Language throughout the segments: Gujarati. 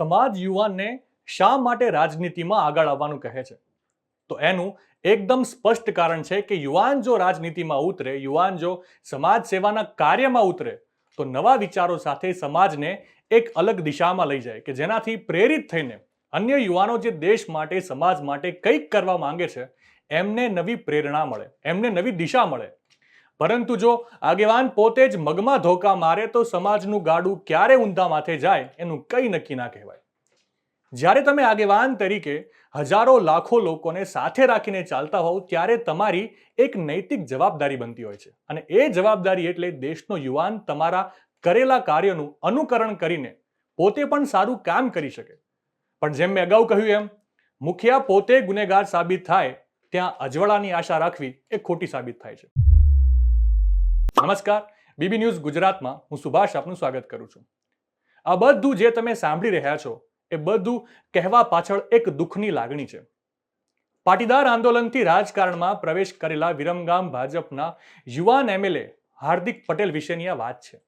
સમાજ યુવાનને શા માટે રાજનીતિમાં આગળ આવવાનું કહે છે? તો એનું એકદમ સ્પષ્ટ કારણ છે કે યુવાન જો રાજનીતિમાં ઉતરે, યુવાન જો સમાજ સેવાના કાર્યમાં ઉતરે, તો નવા વિચારો સાથે સમાજને એક અલગ દિશામાં લઈ જાય કે જેનાથી પ્રેરિત થઈને અન્ય યુવાનો જે દેશ માટે, સમાજ માટે કંઈક કરવા માંગે છે, એમને નવી પ્રેરણા મળે, એમને નવી દિશા મળે. પરંતુ જો આગેવાન પોતે જ મગમાં ધોકા મારે તો સમાજનું ગાડું ક્યારે ઊંધા માથે જાય એનું કંઈ નક્કી ના કહેવાય. જ્યારે તમે આગેવાન તરીકે હજારો લાખો લોકોને સાથે રાખીને ચાલતા હોવ, ત્યારે તમારી એક નૈતિક જવાબદારી બનતી હોય છે. અને એ જવાબદારી એટલે દેશનો યુવાન તમારા કરેલા કાર્યનું અનુકરણ કરીને પોતે પણ સારું કામ કરી શકે. પણ જેમ મેં અગાઉ કહ્યું એમ, મુખિયા પોતે ગુનેગાર સાબિત થાય, ત્યાં અજવાળાની આશા રાખવી એ ખોટી સાબિત થાય છે. નમસ્કાર. બીબી ન્યૂઝ ગુજરાતમાં હું સુભાષ આપનું સ્વાગત કરું છું. આ બધું જે તમે સાંભળી રહ્યા છો, એ બધું કહેવા પાછળ એક દુઃખની લાગણી છે. પાટીદાર આંદોલનથી રાજકારણમાં પ્રવેશ કરેલા વિરમગામ ભાજપના યુવાન એમએલએ હાર્દિક પટેલ વિશેની આ વાત છે.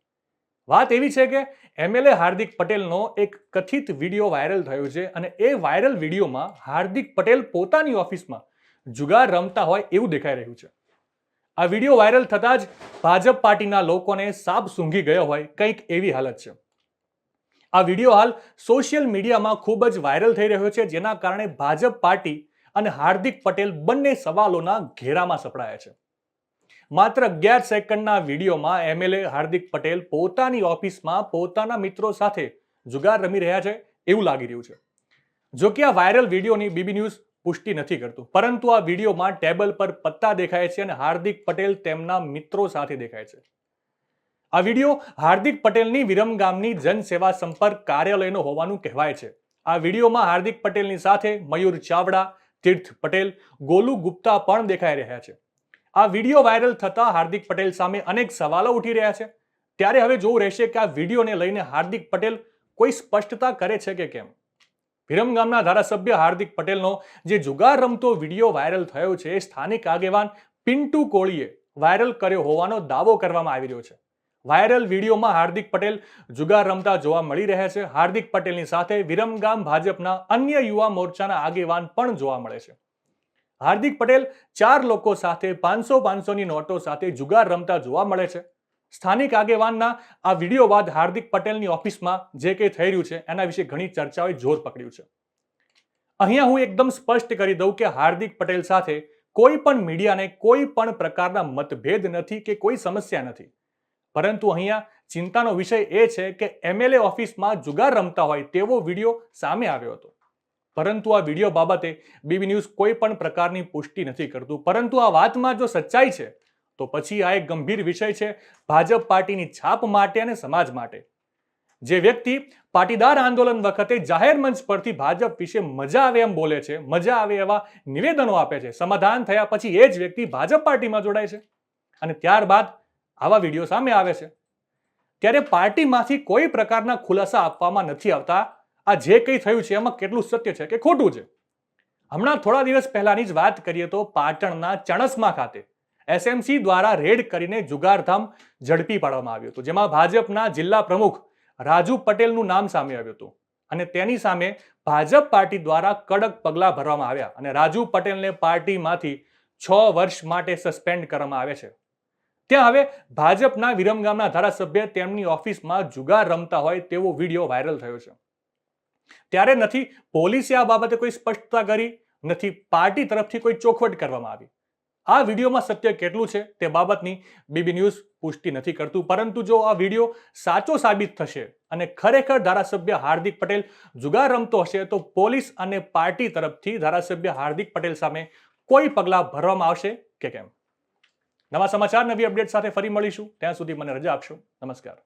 વાત એવી છે કે એમએલએ હાર્દિક પટેલનો એક કથિત વીડિયો વાયરલ થયો છે અને એ વાયરલ વિડીયોમાં હાર્દિક પટેલ પોતાની ઓફિસમાં જુગાર રમતા હોય એવું દેખાઈ રહ્યું છે. આ વીડિયો વાયરલ થતાં જ ભાજપ પાર્ટીના લોકોને સાપ સૂંઘી ગયો હોય, કંઈક એવી હાલત છે. આ વીડિયો હાલ સોશિયલ મીડિયામાં ખૂબ જ વાયરલ થઈ રહ્યો છે, જેના કારણે ભાજપ પાર્ટી અને હાર્દિક પટેલ બંને સવાલોના ઘેરામાં સપડાયા છે. માત્ર અગિયાર સેકન્ડના વિડીયોમાં એમએલએ હાર્દિક પટેલ પોતાની ઓફિસમાં પોતાના મિત્રો સાથે જુગાર રમી રહ્યા છે, એવું લાગી રહ્યું છે. જો કે આ વાયરલ વિડીયોની બીબી ન્યૂઝ પુષ્ટિ નથી કરતું. પરંતુ આ વિડીયોમાં ટેબલ પર પત્તા દેખાય છે અને હાર્દિક પટેલ તેમના મિત્રો સાથે દેખાય છે. આ વીડિયો હાર્દિક પટેલની વિરમગામની જનસેવા સંપર્ક કાર્યાલયનો હોવાનું કહેવાય છે. આ વિડીયોમાં હાર્દિક પટેલની સાથે મયુર ચાવડા, તીર્થ પટેલ, ગોલુ ગુપ્તા પણ દેખાઈ રહ્યા છે. આ વીડિયો વાયરલ થતા હાર્દિક પટેલ સામે અનેક સવાલો ઉઠી રહ્યા છે. ત્યારે હવે જોવું રહેશે કે આ વિડીયોને લઈને હાર્દિક પટેલ કોઈ સ્પષ્ટતા કરે છે કે કેમ? વિરમગામના ધારાસભ્ય હાર્દિક પટેલનો જે જુગાર રમતો વીડિયો વાયરલ થયો છે, એ સ્થાનિક આગેવાન પિન્ટુ કોળીએ વાયરલ કર્યો હોવાનો દાવો કરવામાં આવી રહ્યો છે. વાયરલ વિડીયોમાં હાર્દિક પટેલ જુગાર રમતા જોવા મળી રહ્યા છે. હાર્દિક પટેલની સાથે વિરમગામ ભાજપના અન્ય યુવા મોરચાના આગેવાન પણ જોવા મળે છે. હાર્દિક પટેલ ચાર લોકો સાથે પાંચસો પાંચસોની નોટો સાથે જુગાર રમતા જોવા મળે છે. સ્થાનિક આગેવાનના આ વીડિયો બાદ હાર્દિક પટેલની ઓફિસમાં જે કંઈ થઈ રહ્યું છે, એના વિશે ઘણી ચર્ચાઓએ જોર પકડ્યું છે. અહીંયા હું એકદમ સ્પષ્ટ કરી દઉં કે હાર્દિક પટેલ સાથે કોઈ પણ મીડિયાને કોઈ પણ પ્રકારના મતભેદ નથી કે કોઈ સમસ્યા નથી. પરંતુ અહીંયા ચિંતાનો વિષય એ છે કે એમએલએ ઓફિસમાં જુગાર રમતા હોય તેવો વીડિયો સામે આવ્યો હતો. પરંતુ આ વીડિયો બાબતે બીબી ન્યૂઝ કોઈ પણ પ્રકારની પુષ્ટિ નથી કરતું. પરંતુ આ વાતમાં જો સચ્ચાઈ છે તો પછી આ એક ગંભીર વિષય છે ભાજપ પાર્ટીની છાપ માટે અને સમાજ માટે. જે વ્યક્તિ પાટીદાર આંદોલન વખતે જાહેર મંચ પરથી ભાજપ વિશે મજા આવે એમ બોલે છે, મજા આવે એવા નિવેદનો આપે છે, સમાધાન થયા પછી એ જ વ્યક્તિ ભાજપ પાર્ટીમાં જોડાય છે. અને ત્યારબાદ આવા વીડિયો સામે આવે છે. ત્યારે પાર્ટીમાંથી કોઈ પ્રકારના ખુલાસા આપવામાં નથી આવતા. આ જે કંઈ થયું છે એમાં કેટલું સત્ય છે કે ખોટું છે? હમણાં થોડા દિવસ પહેલાની જ વાત કરીએ તો પાટણના ચણસમા ખાતે એસએમસી દ્વારા રેડ કરીને જુગારધામ ઝડપી પાડવામાં આવ્યું હતું, જેમાં ભાજપના જિલ્લા પ્રમુખ રાજુ પટેલનું નામ સામે આવ્યું હતું અને તેની સામે ભાજપ પાર્ટી દ્વારા કડક પગલાં ભરવામાં આવ્યા અને રાજુ પટેલને પાર્ટીમાંથી છ વર્ષ માટે સસ્પેન્ડ કરવામાં આવે છે. ત્યાં હવે ભાજપના વિરમગામના ધારાસભ્ય તેમની ઓફિસમાં જુગાર રમતા હોય તેવો વીડિયો વાયરલ થયો છે. ત્યારે નથી પોલીસે આ બાબતે કોઈ સ્પષ્ટતા કરી, નથી પાર્ટી તરફથી કોઈ ચોખવટ કરવામાં આવી. આ વિડીયોમાં સત્ય કેટલું છે તે બાબતની બીબી ન્યૂઝ પુષ્ટિ નથી કરતું. પરંતુ જો આ વીડિયો સાચો સાબિત થશે અને ખરેખર ધારાસભ્ય હાર્દિક પટેલ જુગાર રમતો હશે, તો પોલીસ અને પાર્ટી તરફથી ધારાસભ્ય હાર્દિક પટેલ સામે કોઈ પગલાં ભરવામાં આવશે કે કેમ? નવા સમાચાર, નવી અપડેટ સાથે ફરી મળીશું. ત્યાં સુધી મને રજા આપશો. નમસ્કાર.